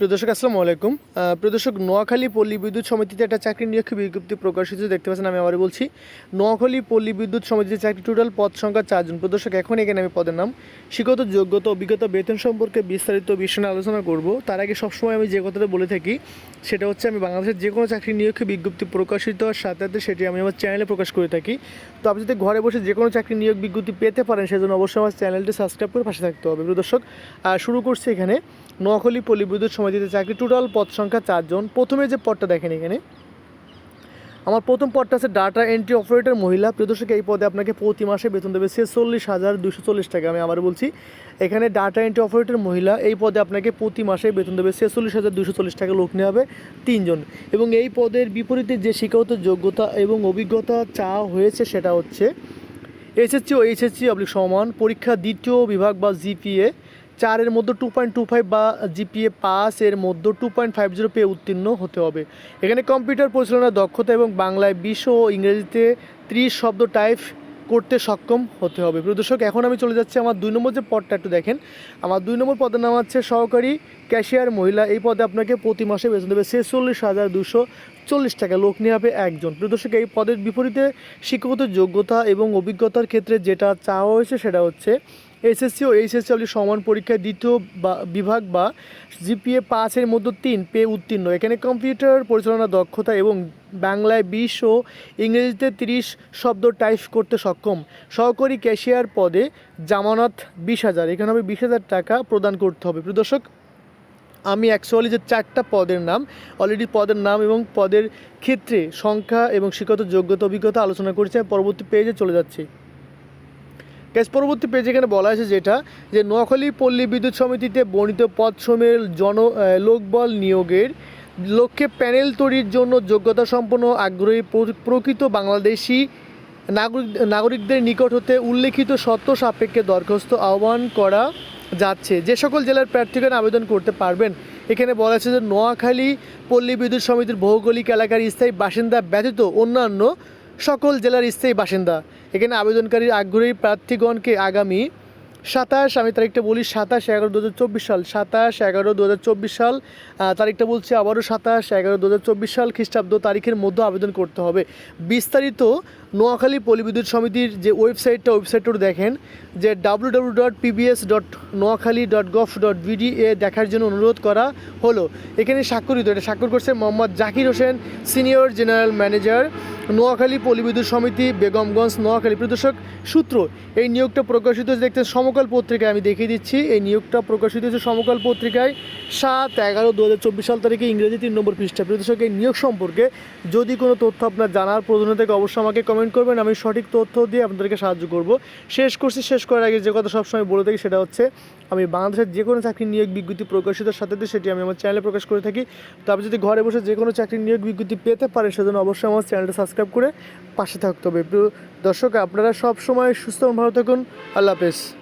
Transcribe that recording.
প্রিয় দর্শক আসসালামু আলাইকুম। প্রদর্শক নোয়াখালী পল্লী বিদ্যুৎ সমিতিতে একটা চাকরি নিয়োগ বিজ্ঞপ্তি প্রকাশিত দেখতে পাচ্ছেন আমি আবার বলছি। নোয়াখালী পল্লী বিদ্যুৎ সমিতিতে চাকরি টোটাল পদ সংখ্যা চারজন। প্রদর্শক এখন এখানে আমি পদের নাম। শিক্ষত যোগ্যতা অভিজ্ঞতা বেতন সম্পর্কে বিস্তারিত বিষয় আলোচনা করব। তার আগে সবসময় আমি যে কথাটা বলে থাকি সেটা হচ্ছে আমি বাংলাদেশের যে কোনো চাকরি নিয়োগ বিজ্ঞপ্তি প্রকাশিত হওয়ার সাথে সাথে সেটি আমি আমার চ্যানেলে প্রকাশ করে থাকি। তো আপনি যদি ঘরে বসে যে কোনো চাকরি নিয়োগ বিজ্ঞপ্তি পেতে পারেন সেজন্য অবশ্যই আমার চ্যানেলটি সাবস্ক্রাইব করে পাশে থাকতে হবে। প্রিয় দর্শক আহ, শুরু করছি এখানে। নোয়াখালী পল্লী বিদ্যুৎ সমিতিতে চাকরি টোটাল পদ সংখ্যা চারজন। প্রথমে যে পদটা দেখেন এখানে, আমার প্রথম পদটা আছে ডাটা এন্ট্রি অপারেটর মহিলা। প্রদর্শক এই পদে আপনাকে প্রতি মাসে বেতন দেবে ছেচল্লিশ হাজার দুশো চল্লিশ টাকা। আমি আবার বলছি, এখানে ডাটা এন্ট্রি অপারেটর মহিলা, এই পদে আপনাকে প্রতি মাসে বেতন দেবে ছেচল্লিশ হাজার দুশো চল্লিশ টাকা। লোক নেওয়া হবে তিনজন। এবং এই পদের বিপরীতে যে শিক্ষাগত যোগ্যতা এবং অভিজ্ঞতা চাওয়া হয়েছে সেটা হচ্ছে, এসএসসি ও এইচএসসি অবলিক সমান, পরীক্ষা দ্বিতীয় বিভাগ বা জিপিএ। চারের মধ্যে টু পয়েন্ট টু ফাইভ বা জিপিএ পাস এর মধ্যে টু পয়েন্ট ফাইভ জিরো পেয়ে উত্তীর্ণ হতে হবে। এখানে কম্পিউটার পরিচালনার দক্ষতা এবং বাংলায় বিশ ও ইংরেজিতে ত্রিশ শব্দ টাইপ করতে সক্ষম হতে হবে। প্রদর্শক এখন আমি চলে যাচ্ছি আমার দুই নম্বর যে পদটা, একটু দেখেন। আমার দুই নম্বর পদের নাম হচ্ছে সহকারী ক্যাশিয়ার মহিলা। এই পদে আপনাকে প্রতি মাসে বেতন দেবে ছেচল্লিশ হাজার দুশো চল্লিশ টাকা। লোক নিয়ে হবে একজন। প্রদর্শক এই পদের বিপরীতে শিক্ষাগত যোগ্যতা এবং অভিজ্ঞতার ক্ষেত্রে যেটা চাওয়া হয়েছে সেটা হচ্ছে এসএসসি ও এইচএসসি সমান পরীক্ষায় দ্বিতীয় বিভাগ বা জিপিএ পাঁচের মধ্যে তিন পেয়ে উত্তীর্ণ। এখানে কম্পিউটার পরিচালনা দক্ষতা এবং বাংলায় বিশ ও ইংরেজিতে তিরিশ শব্দ টাইপ করতে সক্ষম। সহকারী ক্যাশিয়ার পদে জামানত বিশ হাজার। এখানে হবে বিশ হাজার টাকা প্রদান করতে হবে। প্রদর্শক আমি অ্যাকচুয়ালি যে চারটা পদের নাম অলরেডি পদের নাম এবং পদের ক্ষেত্রে সংখ্যা এবং শিক্ষত যোগ্যতা, অভিজ্ঞতা আলোচনা করেছি পরবর্তী পেজে চলে যাচ্ছি। গ্যাস পরবর্তী পেজে এখানে বলা আছে যেটা, যে নোয়াখালী পল্লী বিদ্যুৎ সমিতিতে বর্ণিত পদ সময়ের জন লোকবল নিয়োগের লক্ষ্যে প্যানেল তৈরির জন্য যোগ্যতা সম্পন্ন আগ্রহী প্র- প্রকৃত বাংলাদেশি নাগরিক, নাগরিকদের নিকট হতে উল্লেখিত সত্য সাপেক্ষে দরখাস্ত আহ্বান করা যাচ্ছে। যে সকল জেলার প্রার্থীগণ আবেদন করতে পারবেন। এখানে বলা আছে যে নোয়াখালী পল্লী বিদ্যুৎ সমিতির ভৌগোলিক এলাকার স্থায়ী বাসিন্দা ব্যতীত অন্যান্য সকল জেলার স্থায়ী বাসিন্দা। এখানে আবেদনকারীর আগ্রহী প্রার্থীগণকে আগামী সাতাশ, আমি তারিখটা বলি সাতাশ এগারো দু সাল, সাতাশ এগারো দু সাল তারিখটা বলছি আবারও সাতাশ এগারো দু সাল, খ্রিস্টাব্দ তারিখের মধ্যে আবেদন করতে হবে। বিস্তারিত নোয়াখালী পলিবিদ্যুৎ সমিতির যে ওয়েবসাইটটা ওয়েবসাইটটা দেখেন, যে W W dot PBS dot Noakhali dot gov dot BD এ দেখার জন্য অনুরোধ করা হলো। এখানে স্বাক্ষরিত, এটা স্বাক্ষর করছে Mohammad Zakir Hossain, senior general manager. Noakhali পলিবিদ্যুৎ সমিতি, বেগমগঞ্জ নোয়াখালী প্রদর্শক সূত্র। এই নিয়োগটা প্রকাশিত হয়েছে, দেখতে সমকাল পত্রিকায় আমি দেখিয়ে দিচ্ছি। এই নিয়োগটা প্রকাশিত হয়েছে সমকাল পত্রিকায় সাত এগারো দু হাজার চব্বিশ সাল তারিখে ইংরেজি তিন নম্বর পৃষ্ঠা। প্রদর্শক এই নিয়োগ সম্পর্কে যদি কোনো তথ্য আপনার জানার প্রয়োজন থেকে, অবশ্যই আমাকে কমেন্ট করবেন। আমি সঠিক তথ্য দিয়ে আপনাদেরকে সাহায্য করব। শেষ করছি, শেষ করার আগে যে কথা সবসময় বলে থাকি সেটা হচ্ছে, আমি বাংলাদেশের যে কোনো চাকরি নিয়োগ বিজ্ঞপ্তি প্রকাশিত সাথে সেটি আমি আমার চ্যানেলে প্রকাশ করে থাকি। তো আপনি যদি ঘরে বসে যে কোনো চাকরি নিয়োগ বিজ্ঞপ্তি পেতে পারেন, সেজন্য অবশ্যই আমার চ্যানেলটা সাবস্ক্রাইব করে পাশে থাকতে হবে। দর্শক আপনারা সব সময় সুস্থ ভালো থাকুন। আল্লাহ হাফেজ।